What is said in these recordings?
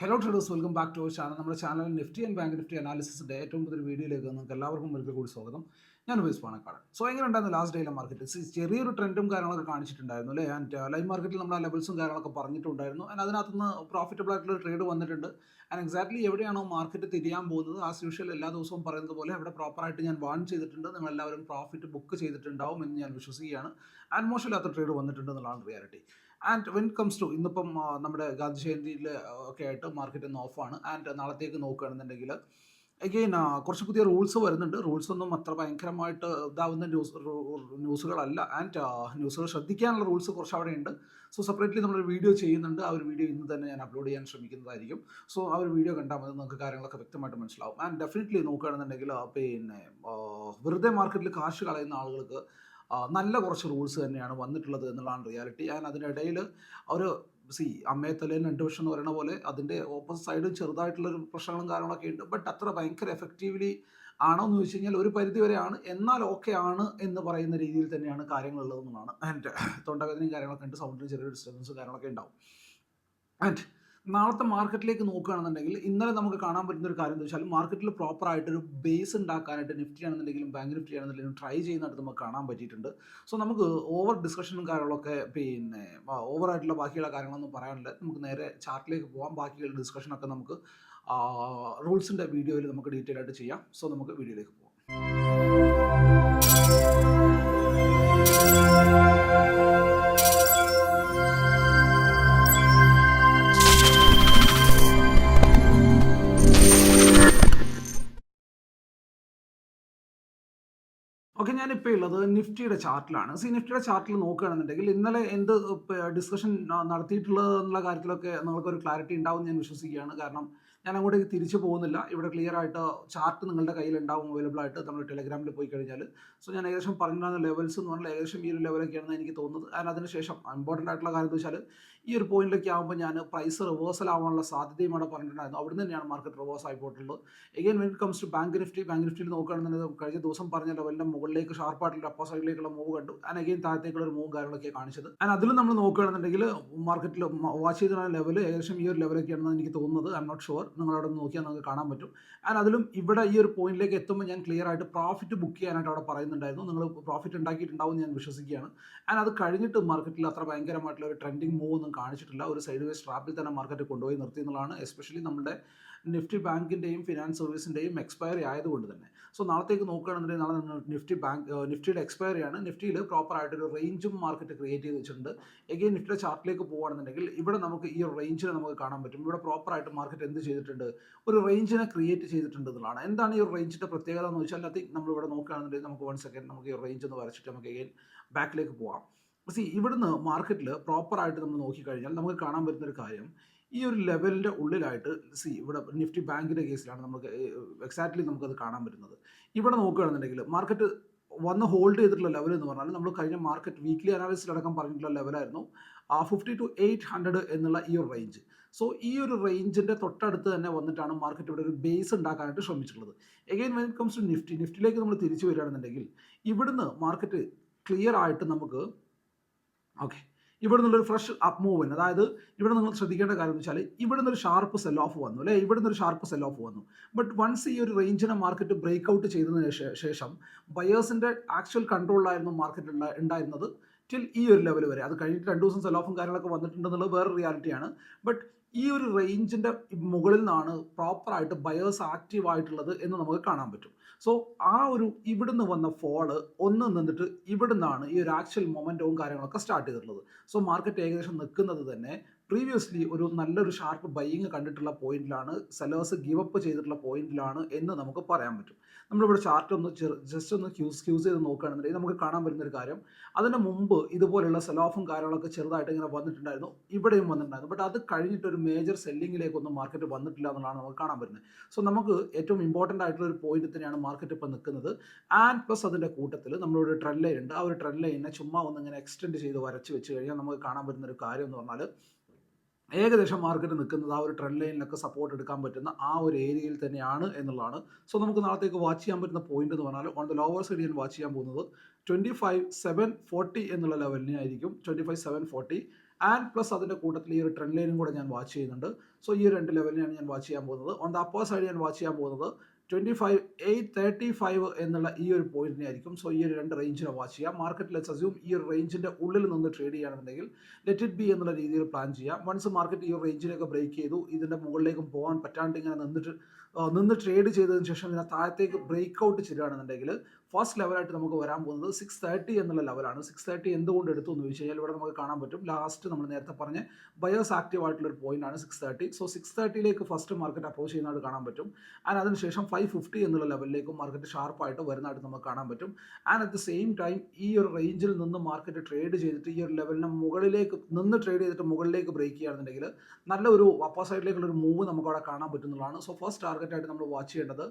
Hello traders welcome back to our channel നമ്മുടെ channel nifty and bank nifty അനാലിസിന്റെ ഏറ്റവും പുതിയ വീഡിയോയിലേക്ക് നിങ്ങൾക്ക് എല്ലാവർക്കും ഒരിക്കൽ കൂടി സ്വാഗതം. ഞാൻ ഉപയോഗിച്ച് പാണക്കാട്. സോ എങ്ങനെ ഉണ്ടായിരുന്നു ലാസ്റ്റ് ഡേയിലെ മാർക്കറ്റ് ചെറിയൊരു ട്രെൻഡും കാര്യങ്ങളൊക്കെ കാണിച്ചിട്ടുണ്ടായിരുന്നു അല്ലേ? ആൻഡ് ലൈവ് മാർക്കറ്റിൽ നമ്മൾ ആ ലെവൽസും കാര്യങ്ങളൊക്കെ പറഞ്ഞിട്ടുണ്ടായിരുന്നു. ആൻഡ് അതിനകത്ത് നിന്ന് പ്രോഫിറ്റബിൾ ആയിട്ടുള്ള ട്രേഡ് വന്നിട്ടുണ്ട്. ആൻഡ് എക്സാക്ട്ലി എവിടെയാണോ മാർക്കറ്റ് തിരിയാൻ പോകുന്നത് ആസ് യൂഷ്വൽ എല്ലാ ദിവസവും പറയുന്നത് പോലെ അവിടെ പ്രോപ്പറായിട്ട് ഞാൻ വാൺ ചെയ്തിട്ടുണ്ട്. നിങ്ങൾ എല്ലാവരും പ്രോഫിറ്റ് ബുക്ക് ചെയ്തിട്ടുണ്ടാവും എന്ന് ഞാൻ വിശ്വസിക്കുകയാണ്. ആൻഡ് മോശമില്ലാത്ത ട്രേഡ് വന്നിട്ടുണ്ട് എന്നുള്ളതാണ് reality and when comes to ഇന്നിപ്പം നമ്മുടെ ഗാന്ധി ജയന്തിയിൽ ഒക്കെ ആയിട്ട് മാർക്കറ്റ് ഇന്ന് ഓഫാണ് ആൻഡ് നാളത്തേക്ക് നോക്കുകയാണെന്നുണ്ടെങ്കിൽ അഗെയിൻ കുറച്ച് പുതിയ റൂൾസ് വരുന്നുണ്ട്. റൂൾസ് ഒന്നും അത്ര ഭയങ്കരമായിട്ട് ഇതാവുന്ന ന്യൂസ് ന്യൂസുകളല്ല ആൻഡ് ന്യൂസുകൾ ശ്രദ്ധിക്കാനുള്ള റൂൾസ് കുറച്ച് അവിടെ ഉണ്ട് സോ സെപ്പറേറ്റ്ലി നമ്മളൊരു വീഡിയോ ചെയ്യുന്നുണ്ട്. ആ ഒരു വീഡിയോ ഇന്ന് തന്നെ ഞാൻ അപ്ലോഡ് ചെയ്യാൻ ശ്രമിക്കുന്നതായിരിക്കും. സോ ആ ഒരു വീഡിയോ കണ്ടാൽ മതി. നമുക്ക് കാര്യങ്ങളൊക്കെ വ്യക്തമായിട്ട് മനസ്സിലാവും. ആൻഡ് ഡെഫിനറ്റ്ലി നോക്കുകയാണെന്നുണ്ടെങ്കിൽ പിന്നെ വെറുതെ മാർക്കറ്റിൽ കാശ് കളയുന്ന ആളുകൾക്ക് നല്ല കുറച്ച് റൂൾസ് തന്നെയാണ് വന്നിട്ടുള്ളത് എന്നുള്ളതാണ് റിയാലിറ്റി ഞാൻ അതിനിടയിൽ ഒരു സി അമ്മയെ രണ്ട് വർഷം എന്ന് പറയുന്ന പോലെ അതിന്റെ ഓപ്പോസിറ്റ് സൈഡും ചെറുതായിട്ടുള്ളൊരു പ്രശ്നങ്ങളും കാര്യങ്ങളൊക്കെ ഉണ്ട്. ബട്ട് അത്ര ഭയങ്കര എഫക്റ്റീവ്ലി ആണോ എന്ന് ചോദിച്ചു കഴിഞ്ഞാൽ ഒരു പരിധി വരെയാണ്. എന്നാൽ ഓക്കെ ആണ് എന്ന് പറയുന്ന രീതിയിൽ തന്നെയാണ് കാര്യങ്ങൾ ഉള്ളതെന്നുള്ളതാണ് ആൻഡ് തൊണ്ടവേദനയും കാര്യങ്ങളൊക്കെ ഉണ്ട്. സൗണ്ടിന് ചെറിയ ഡിസ്റ്റർബൻസും കാര്യങ്ങളൊക്കെ ഉണ്ടാവും. ആൻഡ് നാളത്തെ മാർക്കറ്റിലേക്ക് നോക്കുകയാണെന്നുണ്ടെങ്കിൽ ഇന്നലെ നമുക്ക് കാണാൻ പറ്റുന്ന ഒരു കാര്യം എന്ന് വെച്ചാൽ മാർക്കറ്റിൽ പ്രോപ്പർ ആയിട്ട് ഒരു ബേസ് ഉണ്ടാക്കാനായിട്ട് നിഫ്റ്റി ആണെന്നുണ്ടെങ്കിലും ബാങ്ക് നിഫ്റ്റി ആണെന്നുണ്ടെങ്കിലും ട്രൈ ചെയ്യുന്നതായിട്ട് നമുക്ക് കാണാൻ പറ്റിയിട്ടുണ്ട്. സോ നമുക്ക് ഓവർ ഡിസ്കഷനും കാര്യങ്ങളൊക്കെ പിന്നെ ഓവർ ആയിട്ടുള്ള ബാക്കിയുള്ള കാര്യങ്ങളൊന്നും പറയാനില്ല. നമുക്ക് നേരെ ചാർട്ടിലേക്ക് പോകാം ബാക്കിയുള്ള ഡിസ്കഷനൊക്കെ നമുക്ക് റൂൾസിന്റെ വീഡിയോയിൽ നമുക്ക് ഡീറ്റെയിൽ ആയിട്ട് ചെയ്യാം. സോ നമുക്ക് വീഡിയോയിലേക്ക് പോകാം ഓക്കെ ഞാനിപ്പോൾ ഉള്ളത് നിഫ്റ്റിയുടെ ചാർട്ടിലാണ്. സി നിഫ്റ്റിയുടെ ചാർട്ടിൽ നോക്കുകയാണെന്നുണ്ടെങ്കിൽ ഇന്നലെ എന്ത് ഡിസ്കഷൻ നടത്തിയിട്ടുള്ളത് എന്നുള്ള കാര്യത്തിലൊക്കെ നിങ്ങൾക്കൊരു ക്ലാരിറ്റി ഉണ്ടാവും ഞാൻ വിശ്വസിക്കുകയാണ്. കാരണം ഞാൻ അങ്ങോട്ടേക്ക് തിരിച്ചു പോകുന്നില്ല. ഇവിടെ ക്ലിയർ ആയിട്ട് ചാർട്ട് നിങ്ങളുടെ കയ്യിൽ ഉണ്ടാവും അവൈലബിൾ ആയിട്ട് നമ്മൾ ടെലഗ്രാമിൽ പോയി കഴിഞ്ഞാൽ സോ ഞാൻ ഏകദേശം പറഞ്ഞിരുന്ന ലെവൽസ് എന്ന് പറഞ്ഞാൽ ഏകദേശം ഈ ഒരു ലെവലൊക്കെയാണെന്ന് എനിക്ക് തോന്നുന്നത്. അതിന് അതിനുശേഷം ഇമ്പോർട്ടന്റ് ആയിട്ടുള്ള കാര്യം എന്ന് വെച്ചാൽ ഈ ഒരു പോയിന്റിലേക്ക് ആകുമ്പോൾ ഞാൻ പ്രൈസ് റിവേഴ്സൽ ആവാനുള്ള സാധ്യതയും അവിടെ പറഞ്ഞിട്ടുണ്ടായിരുന്നു. അവിടെ തന്നെയാണ് market reverse ആയിപ്പോയിട്ടുള്ളത്. Again when it comes to bank Nifty bank നിഫ്റ്റിയിൽ നോക്കുകയാണെന്നുണ്ടെങ്കിൽ കഴിഞ്ഞ ദിവസം പറഞ്ഞ ലെവലിന്റെ മുകളിലേക്ക് ഷാർപ്പായിട്ടുള്ള അപ്പർ സൈഡിലേക്കുള്ള മൂവ് കണ്ടു. ആൻഡ് അഗെയിൻ താഴത്തേക്കുള്ള ഒരു മൂവ് കാര്യങ്ങളൊക്കെ കാണിച്ചത്. ആൻഡ് അതിലും നമ്മൾ നോക്കുകയാണെന്നുണ്ടെങ്കിൽ മാർക്കറ്റിൽ വാച്ച് ചെയ്ത ലെവൽ ഏകദേശം ഈ ഒരു ലെവലൊക്കെയാണെന്ന് എനിക്ക് തോന്നുന്നത്. ഐ എം നോട്ട് ഷുവർ നിങ്ങൾ അവിടെ നോക്കിയാൽ നിങ്ങൾക്ക് കാണാൻ പറ്റും. ആൻഡ് അതിലും ഇവിടെ ഈ ഒരു പോയിന്റിലേക്ക് എത്തുമ്പോൾ ഞാൻ ക്ലിയർ ആയിട്ട് പ്രോഫിറ്റ് ബുക്ക് ചെയ്യാനായിട്ട് അവിടെ പറയുന്നുണ്ടായിരുന്നു. നിങ്ങൾ പ്രോഫിറ്റ് ഉണ്ടാക്കിയിട്ടുണ്ടാവും ഞാൻ വിശ്വസിക്കുകയാണ്. ആൻഡ് അത് കഴിഞ്ഞിട്ട് മാർക്കറ്റിൽ അത്ര ഭയങ്കരമായിട്ടുള്ള ഒരു ട്രെൻഡിങ് മൂവ് ഒന്നും കാണിച്ചിട്ടില്ല. ഒരു സൈഡ് വേസ് ട്രാപ്പിൽ തന്നെ മാർക്കറ്റ് കൊണ്ടുപോയി നിർത്തി എന്നുള്ളതാണ് എസ്പെഷ്യലി നമ്മുടെ നിഫ്റ്റി ബാങ്കിന്റെയും ഫിനാൻസ് സർവീസിന്റെയും എക്സ്പയറി ആയതുകൊണ്ട് തന്നെ. സോ നാളത്തേക്ക് നോക്കുകയാണെന്നുണ്ടെങ്കിൽ നാളെ നിഫ്റ്റി ബാങ്ക് നിഫ്റ്റിയുടെ എക്സ്പയറി ആണ്. നിഫ്റ്റിയിൽ പ്രോപ്പർ ആയിട്ടൊരു റേഞ്ചും മാർക്കറ്റ് ക്രിയേറ്റ് ചെയ്ത് വെച്ചിട്ടുണ്ട്. എഗെയിൻ നിഫ്റ്റിയുടെ ചാർട്ടിലേക്ക് പോകുകയാണെന്നുണ്ടെങ്കിൽ ഇവിടെ നമുക്ക് ഈ റേഞ്ചിനെ നമുക്ക് കാണാൻ പറ്റും. ഇവിടെ പ്രോപ്പറായിട്ട് മാർക്കറ്റ് എന്ത് ചെയ്തിട്ടുണ്ട്? ഒരു റേഞ്ചിനെ ക്രിയേറ്റ് ചെയ്തിട്ടുണ്ട് എന്നുള്ളതാണ്. എന്താണ് ഈ റേഞ്ചിന്റെ പ്രത്യേകത എന്ന് വെച്ചാൽ അത് നമ്മളിവിടെ നോക്കുകയാണെന്നുണ്ടെങ്കിൽ നമുക്ക് വൺ സെക്കൻഡ് നമുക്ക് ഈ റേഞ്ച് ഒന്ന് വരച്ചിട്ട് നമുക്ക് എഗെയിൻ ബാക്കിലേക്ക് പോവാം. സി ഇവിടുന്ന് മാർക്കറ്റിൽ പ്രോപ്പർ ആയിട്ട് നമ്മൾ നോക്കിക്കഴിഞ്ഞാൽ നമുക്ക് കാണാൻ പറ്റുന്ന ഒരു കാര്യം ഈ ഒരു ലെവലിന്റെ ഉള്ളിലായിട്ട് സി ഇവിടെ നിഫ്റ്റി ബാങ്കിന്റെ കേസിലാണ് നമുക്ക് എക്സാക്ട്ലി നമുക്കത് കാണാൻ പറ്റുന്നത്. ഇവിടെ നോക്കുകയാണെന്നുണ്ടെങ്കിൽ മാർക്കറ്റ് വന്ന് ഹോൾഡ് ചെയ്തിട്ടുള്ള ലെവൽ എന്ന് പറഞ്ഞാൽ നമ്മൾ കഴിഞ്ഞ മാർക്കറ്റ് വീക്ക്ലി അനാലിസിലടക്കം പറഞ്ഞിട്ടുള്ള ലെവലായിരുന്നു ആ ഫിഫ്റ്റി ടു എയ്റ്റ് ഹൺഡ്രഡ് എന്നുള്ള ഈ ഒരു റേഞ്ച് സോ ഈ ഒരു റേഞ്ചിന്റെ തൊട്ടടുത്ത് തന്നെ വന്നിട്ടാണ് മാർക്കറ്റ് ഇവിടെ ഒരു ബേസ് ഉണ്ടാക്കാനായിട്ട് ശ്രമിച്ചിട്ടുള്ളത്. Again when it comes to nifty നിഫ്റ്റിയിലേക്ക് നമ്മൾ തിരിച്ചു വരികയാണെന്നുണ്ടെങ്കിൽ ഇവിടുന്ന് മാർക്കറ്റ് ക്ലിയർ ആയിട്ട് നമുക്ക് ഓക്കെ ഇവിടെ നിന്നൊരു ഫ്രഷ് അപ്പ് മൂവ് മൂവ്മെന്റ് അതായത് ഇവിടെ നിങ്ങൾ ശ്രദ്ധിക്കേണ്ട കാര്യം എന്ന് വെച്ചാൽ ഇവിടെ നിന്നൊരു ഷാർപ്പ് സെൽ ഓഫ് വന്നു അല്ലെ? ഇവിടെ നിന്നൊരു ഷാർപ്പ് സെൽ ഓഫ് വന്നു. ബട്ട് വൺസ് ഈ ഒരു റേഞ്ചിനെ മാർക്കറ്റ് ബ്രേക്ക് ഔട്ട് ചെയ്തതിന് ശേഷം ബയേഴ്സിന്റെ ആക്ച്വൽ കൺട്രോളിലായിരുന്നു മാർക്കറ്റ് ഉണ്ടായിരുന്നത് ടിൽ ഈ ഒരു ലെവൽ വരെ. അത് കഴിഞ്ഞിട്ട് രണ്ട് ദിവസം സെൽ ഓഫും കാര്യങ്ങളൊക്കെ വന്നിട്ടുണ്ടെന്നുള്ളത് വേറെ റിയാലിറ്റിയാണ് ബട്ട് ഈ ഒരു റേഞ്ചിന്റെ മുകളിൽ നിന്നാണ് പ്രോപ്പറായിട്ട് ബയേഴ്സ് ആക്റ്റീവ് ആയിട്ടുള്ളത് എന്ന് നമുക്ക് കാണാൻ പറ്റും. സോ ആ ഒരു ഇവിടുന്ന് വന്ന ഫോൾ ഒന്ന് നിന്നിട്ട് ഇവിടുന്നാണ് ഈ ഒരു ആക്ച്വൽ മൊമെന്റവും കാര്യങ്ങളൊക്കെ സ്റ്റാർട്ട് ചെയ്തിട്ടുള്ളത്. സോ മാർക്കറ്റ് ഏകദേശം നിൽക്കുന്നത് തന്നെ പ്രീവിയസ്ലി ഒരു നല്ലൊരു ഷാർപ്പ് ബൈയിങ് കണ്ടിട്ടുള്ള പോയിന്റിലാണ് സെലേഴ്സ് ഗിവ് അപ്പ് ചെയ്തിട്ടുള്ള പോയിന്റിലാണ് എന്ന് നമുക്ക് പറയാൻ പറ്റും. നമ്മളിവിടെ ചാർട്ട് ഒന്ന് ജസ്റ്റ് ഒന്ന് ക്യൂസ് ക്യൂസ് ചെയ്ത് നോക്കുകയാണെന്നുണ്ടെങ്കിൽ നമുക്ക് കാണാൻ പറ്റുന്ന ഒരു കാര്യം അതിന് മുമ്പ് ഇതുപോലുള്ള സെലോഫും കാര്യങ്ങളൊക്കെ ചെറുതായിട്ട് ഇങ്ങനെ വന്നിട്ടുണ്ടായിരുന്നു ഇവിടെയും വന്നിട്ടുണ്ടായിരുന്നു. ബട്ട് അത് കഴിഞ്ഞിട്ട് ഒരു മേജർ സെല്ലിങ്ങിലേക്കൊന്നും മാർക്കറ്റ് വന്നിട്ടില്ല എന്നുള്ളതാണ് നമുക്ക് കാണാൻ പറ്റുന്നത്. സോ നമുക്ക് ഏറ്റവും ഇമ്പോർട്ടന്റ് ആയിട്ടുള്ള ഒരു പോയിന്റ് തന്നെയാണ് മാർക്കറ്റ് ഇപ്പോൾ നിൽക്കുന്നത്. ആൻഡ് പ്ലസ് അതിന്റെ കൂട്ടത്തിൽ നമ്മളൊരു ട്രെൻഡ് ലൈൻ ഉണ്ട്. ആ ഒരു ട്രെൻഡ് ലൈനെ ചുമ്മാ ഒന്ന് ഇങ്ങനെ എക്സ്റ്റെൻഡ് ചെയ്ത് വരച്ച് വെച്ച് കഴിഞ്ഞാൽ നമുക്ക് കാണാൻ പറ്റുന്ന ഒരു കാര്യം എന്ന് പറഞ്ഞാൽ ഏകദേശം മാർക്കറ്റ് നിൽക്കുന്നത് ആ ഒരു ട്രെൻഡ് ലൈനിലൊക്കെ സപ്പോർട്ട് എടുക്കാൻ പറ്റുന്ന ആ ഒരു ഏരിയയിൽ തന്നെയാണ് എന്നുള്ളതാണ്. സോ നമുക്ക് നാളത്തേക്ക് വാച്ച് ചെയ്യാൻ പറ്റുന്ന പോയിന്റ് എന്ന് പറഞ്ഞാൽ ഓൺ ദ ലോവർ സൈഡ് ഞാൻ വാച്ച് ചെയ്യാൻ പോകുന്നത് ട്വന്റി ഫൈവ് സെവൻ ഫോർട്ടി എന്നുള്ള ലെവലിനെ ആയിരിക്കും. Twenty five seven forty and plus അതിന്റെ കൂട്ടത്തിൽ ഈ ഒരു ട്രെൻഡ് ലൈനും കൂടെ ഞാൻ വാച്ച് ചെയ്യുന്നുണ്ട്. സോ ഈ രണ്ട് ലെവലിനെയാണ് ഞാൻ വാച്ച് ചെയ്യാൻ പോകുന്നത്. ഓൺ ദ അപ്പർ സൈഡ് ഞാൻ വാച്ച് ചെയ്യാൻ പോകുന്നത് twenty five eight thirty five എന്നുള്ള ഈ ഒരു പോയിന്റിനെ ആയിരിക്കും. സോ ഈ ഒരു രണ്ട് റേഞ്ചിനെ വാച്ച് ചെയ്യാം മാർക്കറ്റ് ലെറ്റ്സ് അസ്യൂം ഈ ഒരു റേഞ്ചിന്റെ ഉള്ളിൽ നിന്ന് ട്രേഡ് ചെയ്യുകയാണെന്നുണ്ടെങ്കിൽ ലെറ്റ് ഇറ്റ് ബി എന്നുള്ള രീതിയിൽ പ്ലാൻ ചെയ്യാം വൺസ് മാർക്കറ്റ് ഈ ഒരു റേഞ്ചിലേക്ക് ബ്രേക്ക് ചെയ്തു ഇതിന്റെ മുകളിലേക്കും പോകാൻ പറ്റാണ്ട് ഇങ്ങനെ നിന്നിട്ട് നിന്ന് ട്രേഡ് ചെയ്തതിന് ശേഷം ഇതിനെ താഴത്തേക്ക് ബ്രേക്ക് ഔട്ട് ചെയ്യുകയാണെന്നുണ്ടെങ്കിൽ ഫസ്റ്റ് ലെവലായിട്ട് നമുക്ക് വരാൻ പോകുന്നത് സിക്സ് തേർട്ടി എന്നുള്ള ലെവലാണ് സിക്സ് തേർട്ടി എന്തുകൊണ്ട് എടുത്തു എന്ന് ചോദിച്ചു കഴിഞ്ഞാൽ ഇവിടെ നമുക്ക് കാണാൻ പറ്റും. ലാസ്റ്റ് നമ്മൾ നേരത്തെ പറഞ്ഞ ബയോസ് ആക്റ്റീവ് ആയിട്ടുള്ള ഒരു പോയിന്റ് ആണ് സിക്സ് തേർട്ടി സോ സിക്സ് തേർട്ടിയിലേക്ക് ഫസ്റ്റ് മാർക്കറ്റ് അപ്രോച്ച് ചെയ്യുന്നതായിട്ട് കാണാൻ പറ്റും. ആൻഡ് അതിനുശേഷം ഫൈവ് ഫിഫ്റ്റി എന്നുള്ള ലെവലിലേക്കും മാർക്കറ്റ് ഷാർപ്പായിട്ട് വരുന്നതായിട്ട് നമുക്ക് കാണാൻ പറ്റും. And at the same time ഈ ഒരു റേഞ്ചിൽ നിന്ന് മാർക്കറ്റ് ട്രേഡ് ചെയ്തിട്ട് ഈ ഒരു ലെവലിന് മുകളിലേക്ക് നിന്ന് ട്രേഡ് ചെയ്തിട്ട് മുകളിലേക്ക് ബ്രേക്ക് ചെയ്യുകയാണെന്നുണ്ടെങ്കിൽ നല്ലൊരു അപ്പർ സൈഡിലേക്കുള്ള ഒരു മൂവ് നമുക്ക് അവിടെ കാണാൻ പറ്റുന്നതാണ്. സോ ഫസ്റ്റ് ടാർഗറ്റായിട്ട് നമ്മൾ വാച്ച് ചെയ്യേണ്ടത്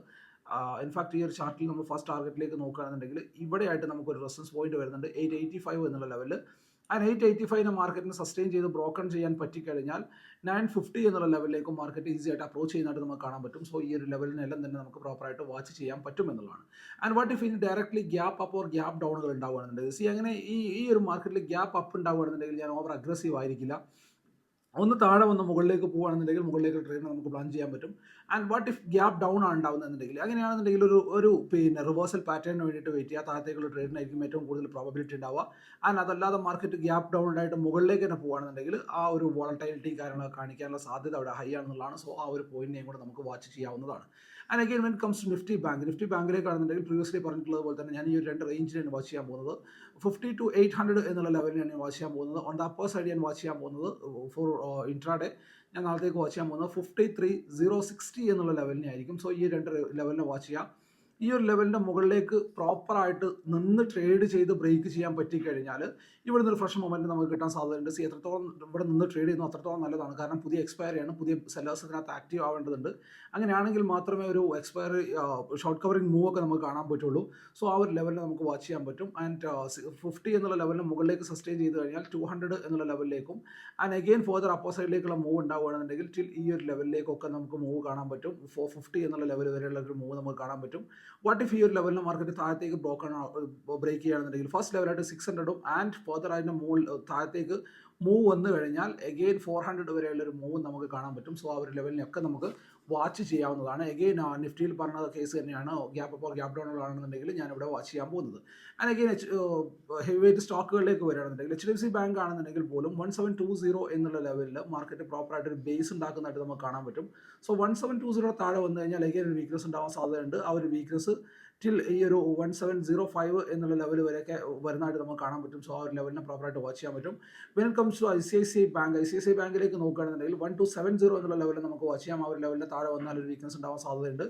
ഇൻഫാക്ട് ഈ ഒരു ചാർട്ടിൽ നമ്മൾ ഫസ്റ്റ് ടാർഗറ്റിലേക്ക് നോക്കുകയാണെന്നുണ്ടെങ്കിൽ ഇവിടെയായിട്ട് നമുക്കൊരു റെസൻസ് പോയിന്റ് വരുന്നുണ്ട്. എയ്റ്റ് എയ്റ്റി ഫൈവ് എന്നുള്ള ലെവലിൽ ആൻഡ് എയ്റ്റ് എയ്റ്റി ഫൈവിനെ മാർക്കറ്റിന് സസ്റ്റെയിൻ ചെയ്ത് ബ്രോക്കൺ ചെയ്യാൻ പറ്റിക്കഴിഞ്ഞാൽ നയൻ ഫിഫ്റ്റി എന്നുള്ള ലെവലിലേക്ക് മാർക്കറ്റ് ഈസി ആയിട്ട് അപ്രോച്ച് ചെയ്യുന്നതായിട്ട് നമുക്ക് കാണാൻ പറ്റും. സോ ഈ ഒരു ലെവലിനെല്ലാം തന്നെ നമുക്ക് പ്രോപ്പറായിട്ട് വാച്ച് ചെയ്യാൻ പറ്റും എന്നുള്ളതാണ്. ആൻഡ് വാട്ട് ഇഫ് ഇനി directly gap up or gap ഡൗണുകൾ ഉണ്ടാവുകയാണെന്നുണ്ടെങ്കിൽ സി അങ്ങനെ ഈ ഈ ഒരു മാർക്കറ്റിൽ ഗ്യാപ്പ് അപ്പ് ഉണ്ടാവുകയാണെന്നുണ്ടെങ്കിൽ ഞാൻ ഓവർ അഗ്രസീവ് ആയിരിക്കില്ല. ഒന്ന് താഴെ വന്ന് മുകളിലേക്ക് പോകുകയാണെന്നുണ്ടെങ്കിൽ മുകളിലേക്ക് ട്രെയിൻ നമുക്ക് പ്ലാൻ ചെയ്യാൻ പറ്റും. And what if gap down ആണ് ഉണ്ടാവുന്നതെന്നുണ്ടെങ്കിൽ അങ്ങനെയാണെന്നുണ്ടെങ്കിൽ ഒരു ഒരു പിന്നെ റിവേഴ്സൽ പാറ്റേണിന് വേണ്ടിയിട്ട് വെയിറ്റ് ചെയ്യുക. താഴത്തേക്കുള്ള ട്രേഡിനായിരിക്കും ഏറ്റവും കൂടുതൽ പ്രോബബിലിറ്റി ഉണ്ടാവുക. ആൻഡ് അതല്ലാതെ മാർക്കറ്റ് ഗ്യാപ്പ് ഡൗൺ ആയിട്ട് മുകളിലേക്ക് തന്നെ പോകുകയാണെന്നുണ്ടെങ്കിൽ ആ ഒരു വോളറ്റൈലിറ്റി കാര്യങ്ങളൊക്കെ കാണിക്കാനുള്ള സാധ്യത അവിടെ ഹൈ ആണെന്നുള്ളതാണ്. സോ ആ ഒരു പോയിന്റിനെയും കൂടെ നമുക്ക് വാച്ച് ചെയ്യാവുന്നതാണ്. And again when comes to Nifty bank Nifty ബാങ്കിലേക്കാണെന്നുണ്ടെങ്കിൽ previously പറഞ്ഞിട്ടുള്ളത് പോലെ തന്നെ ഞാൻ ഈ ഒരു രണ്ട് റേഞ്ചിലാണ് വാച്ച് ചെയ്യാൻ പോകുന്നത്. ഫിഫ്റ്റി ടു എയ്റ്റ് ഹൺഡ്രഡ് എന്നുള്ള ലെവലിനാണ് ഞാൻ വാച്ച് ചെയ്യാൻ പോകുന്നത്. ഓൺ ദ അപ്പർ സൈഡ് ഞാൻ വാച്ച് ചെയ്യാൻ പോകുന്നത് ഫോർ ഇൻട്രാഡേ ഞാൻ നാളത്തേക്ക് വാച്ച് ചെയ്യാൻ പോകുന്നത് ഫിഫ്റ്റി ത്രീ സീറോ സിക്സ്റ്റി എന്നുള്ള ലെവലിനെ ആയിരിക്കും സോ ഈ രണ്ട് ലെവലിനെ വാച്ച് ചെയ്യാം. ഈ ഒരു ലെവലിന്റെ മുകളിലേക്ക് പ്രോപ്പറായിട്ട് നിന്ന് ട്രേഡ് ചെയ്ത് ബ്രേക്ക് ചെയ്യാൻ പറ്റിക്കഴിഞ്ഞാൽ ഇവിടെ നിന്ന് ഒരു ഫ്രഷ് മൊമെന്റ് നമുക്ക് കിട്ടാൻ സാധ്യതയുണ്ട്. സി എത്രത്തോളം ഇവിടെ നിന്ന് ട്രേഡ് ചെയ്യുന്നു അത്രത്തോളം നല്ലതാണ്. കാരണം പുതിയ എക്സ്പയറിയാണ് പുതിയ സെല്ലേഴ്സ് ഇതിനകത്ത് ആക്റ്റീവ് ആവേണ്ടതുണ്ട്. അങ്ങനെയാണെങ്കിൽ മാത്രമേ ഒരു എക്സ്പയറി ഷോർട്ട് കവറിംഗ് മൂവ് ഒക്കെ നമുക്ക് കാണാൻ പറ്റുള്ളൂ. സോ ആ ഒരു ലെവലിൽ നമുക്ക് വാച്ച് ചെയ്യാൻ പറ്റും. ആൻഡ് ഫിഫ്റ്റി എന്നുള്ള ലെവലിന് മുകളിലേക്ക് സസ്റ്റെയിൻ ചെയ്ത് കഴിഞ്ഞാൽ ടു ഹൺഡ്രഡ് എന്നുള്ള ലെവലിലേക്കും ആൻഡ് അഗെയിൻ ഫോർദർ അപ്പോസൈഡിലേക്കുള്ള മൂവ് ഉണ്ടാവുകയാണെന്നുണ്ടെങ്കിൽ ടിൽ ഈ ഒരു ലെവലിലേക്കൊക്കെ നമുക്ക് മൂവ് കാണാൻ പറ്റും. ഫോർ ഫിഫ്റ്റി എന്നുള്ള ലെവൽ വരെയുള്ള ഒരു മൂവ് നമുക്ക് കാണാൻ പറ്റും. വാട്ട് ഇഫ് ഈ ഒരു ലെവലിന് മാർക്കറ്റ് താഴത്തേക്ക് ബ്രോക്ക് ബ്രേക്ക് ചെയ്യുകയാണെന്നുണ്ടെങ്കിൽ ഫസ്റ്റ് ലെവലായിട്ട് സിക്സ് ഹൺഡ്രഡും ആൻഡ് ഫോർദർ അതിന്റെ മുകളിൽ താഴത്തേക്ക് മൂവ് വന്നു കഴിഞ്ഞാൽ എഗെയിൻ ഫോർ ഹൺഡ്രഡ് വരെയുള്ള ഒരു മൂവ് നമുക്ക് കാണാൻ പറ്റും. സോ ആ ഒരു ലെവലിനൊക്കെ നമുക്ക് വാച്ച് ചെയ്യാവുന്നതാണ്. എഗെയിൻ നിഫ്റ്റിയിൽ പറഞ്ഞ കേസ് തന്നെയാണ്. ഗ്യാപ്പ് അപ്പോൾ ഗ്യാപ്പ് ഡൗൺ ആണെന്നുണ്ടെങ്കിൽ ഞാനിവിടെ വാച്ച് ചെയ്യാൻ പോകുന്നത്. ആൻഡ് എച്ച് ഹെവി വെയിറ്റ് സ്റ്റോക്കുകളിലേക്ക് വരികയാണെന്നുണ്ടെങ്കിൽ H D F C bank ആണെന്നുണ്ടെങ്കിൽ പോലും വൺ സെവൻ ടു സീറോ എന്നുള്ള ലെവലിൽ മാർക്കറ്റ് പ്രോപ്പറായിട്ട് ഒരു ബേസ് ഉണ്ടാക്കുന്നതായിട്ട് നമുക്ക് കാണാൻ പറ്റും. So one seven two zero താഴെ വന്നു കഴിഞ്ഞാൽ എഗെയിൻ ഒരു വീക്ക്നസ് ഉണ്ടാവാൻ സാധ്യതയുണ്ട്. ആ ഒരു വീക്ക്നസ് ടിൽ ഈ ഒരു വൺ സെവൻ സീറോ ഫൈവ് എന്നുള്ള ലെവൽ വരെയൊക്കെ വരുന്നതായിട്ട് നമുക്ക് കാണാൻ പറ്റും. സോ ആ ഒരു ലെവലിനെ പ്രോപ്പറായിട്ട് വാച്ച് ചെയ്യാൻ പറ്റും. When comes to I C I C bank I C I C ബാങ്കിലേക്ക് നോക്കുകയാണെന്നുണ്ടെങ്കിൽ വൺ ടു സെവൻ സീറോ എന്നുള്ള ലെവലിൽ നമുക്ക് വാച്ച് ചെയ്യാം. ആ ഒരു ലെവലിന്റെ താഴെ വന്നാൽ ഒരു വീക്ക്നസ് ഉണ്ടാവാൻ സാധ്യതയുണ്ട്.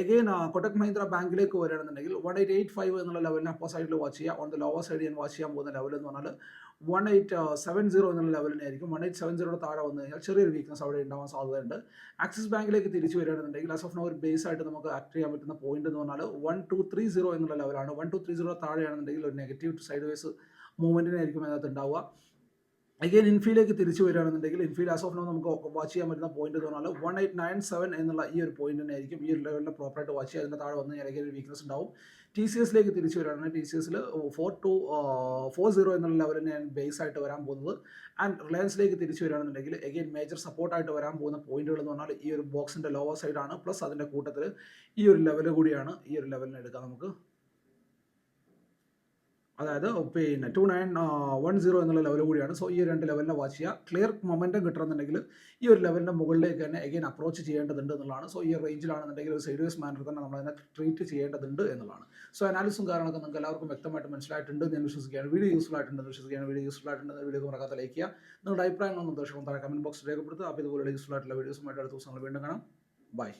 എഗെയിൻ കൊട്ടക് മഹീന്ദ്ര ബാങ്കിലേക്ക് വരികയാണെന്നുണ്ടെങ്കിൽ വൺ എയ്റ്റ് എയ്റ്റ് ഫൈവ് എന്നുള്ള ലെവലിന് അപ്പോ സൈഡിൽ വാച്ച് ചെയ്യുക. ഓൺ ദ ലോവർ സൈഡ് ഞാൻ വാച്ച് ചെയ്യാൻ പോകുന്ന ലെവൽ എന്ന് പറഞ്ഞാൽ വൺ എയ്റ്റ് സെവൻ സീറോ എന്നുള്ള ലെവലിനായിരിക്കും വൺ എയ്റ്റ് സെവൻ സീറോയുടെ താഴെ വന്നു കഴിഞ്ഞാൽ ചെറിയൊരു വീക്ക്നസ് അവിടെ ഉണ്ടാവാൻ സാധ്യതയുണ്ട്. ആക്സിസ് ബാങ്കിലേക്ക് തിരിച്ചു വരികയാണെന്നുണ്ടെങ്കിൽ ആസ് ഓഫ് നോ ഒരു ബേസ് ആയിട്ട് നമുക്ക് ആക്ട് ചെയ്യാൻ പറ്റുന്ന പോയിന്റ് എന്ന് പറഞ്ഞാൽ വൺ ടു ത്രീ സീറോ എന്നുള്ള ലെവലാണ് വൺ ടു ത്രീ സീറോ താഴെയാണെന്നുണ്ടെങ്കിൽ ഒരു നെഗറ്റീവ് സൈഡ് വേസ് മൂവ്മെന്റിനായിരിക്കും അതിനകത്ത് ഉണ്ടാവുക. അഗെയിൻ ഇൻഫീലേക്ക് തിരിച്ചു വരികയാണെന്നുണ്ടെങ്കിൽ ഇൻഫീൽ ആസ് ഓഫ് നോ നമുക്ക് വാച്ച് ചെയ്യാൻ പറ്റുന്ന പോയിന്റ് എന്ന് പറഞ്ഞാൽ വൺ എയ്റ്റ് നയൻ സെവൻ എന്നുള്ള ഈ ഒരു പോയിന്റ് തന്നെ ആയിരിക്കും ഈ ഒരു ലെവലിൽ പ്രോപ്പറായിട്ട് വാച്ച് ചെയ്യുക അതിന്റെ താഴെ വന്ന് കഴിഞ്ഞാൽ ഒരു വീക്ക്നസ് ഉണ്ടാവും. ടി സി എസിലേക്ക് തിരിച്ചു വരികയാണെങ്കിൽ ടി സി എസിൽ ഫോർ ടു ഫോർ സീറോ എന്നുള്ള ലെവലിൽ ഞാൻ ബേസ് ആയിട്ട് വരാൻ പോകുന്നത്. ആൻഡ് റിലയൻസിലേക്ക് തിരിച്ചു വരികയാണെന്നുണ്ടെങ്കിൽ എഗെയിൻ മേജർ സപ്പോർട്ടായിട്ട് വരാൻ പോകുന്ന പോയിന്റുകൾ എന്ന് പറഞ്ഞാൽ ഈ ഒരു ബോക്സിന്റെ ലോവർ സൈഡാണ് പ്ലസ് അതിന്റെ കൂട്ടത്തിൽ ഈ ഒരു ലെവൽ കൂടിയാണ് ഈ ഒരു ലെവലിന് എടുക്കാം നമുക്ക്. അതായത് പിന്നെ ടു നയൻ വൺ സീറോ എന്നുള്ള ലെവൽ കൂടിയാണ്. സോ ഈ രണ്ട് ലെവലിനെ വാച്ച് ചെയ്യുക. ക്ലിയർ മൊമെന്റം കിട്ടണമെന്നുണ്ടെങ്കിൽ ഈ ഒരു ലെവലിന്റെ മുകളിലേക്ക് തന്നെ എഗെയിൻ അപ്രോച്ച് ചെയ്യേണ്ടതുണ്ട് എന്നുള്ളതാണ്. സോ ഈ റേഞ്ചിലാണെന്നുണ്ടെങ്കിൽ ഒരു സീരിയസ് മാനർ തന്നെ നമ്മളതിനെ ട്രീറ്റ് ചെയ്യേണ്ടതുണ്ട് എന്നുള്ളതാണ്. സോ അനാലിസും കാര്യങ്ങളൊക്കെ നിങ്ങൾക്ക് എല്ലാവർക്കും വ്യക്തമായിട്ട് മനസ്സിലായിട്ടുണ്ട് ഞാൻ വിശ്വസിക്കുകയാണ്. വീഡിയോ യൂസ്ഫുൾ ആയിട്ടുണ്ടെന്ന് വിശ്വസിക്കുകയാണ്. വീഡിയോ യൂസ്ഫുൾ ആയിട്ടുണ്ടെന്ന് വീഡിയോ മറക്കാതെ ലൈക്ക് ചെയ്യുക. നിങ്ങളുടെ അഭിപ്രായങ്ങളും നിർദ്ദേശങ്ങളും താഴെ കമന്റ് ബോക്സ് രേഖപ്പെടുത്തുക. അപ്പോൾ ഇതുപോലെ യൂസ്ഫുൾ ആയിട്ടുള്ള വീഡിയോസുമായിട്ട് അടുത്ത ദിവസങ്ങൾ വീണ്ടും കാണാം. ബൈ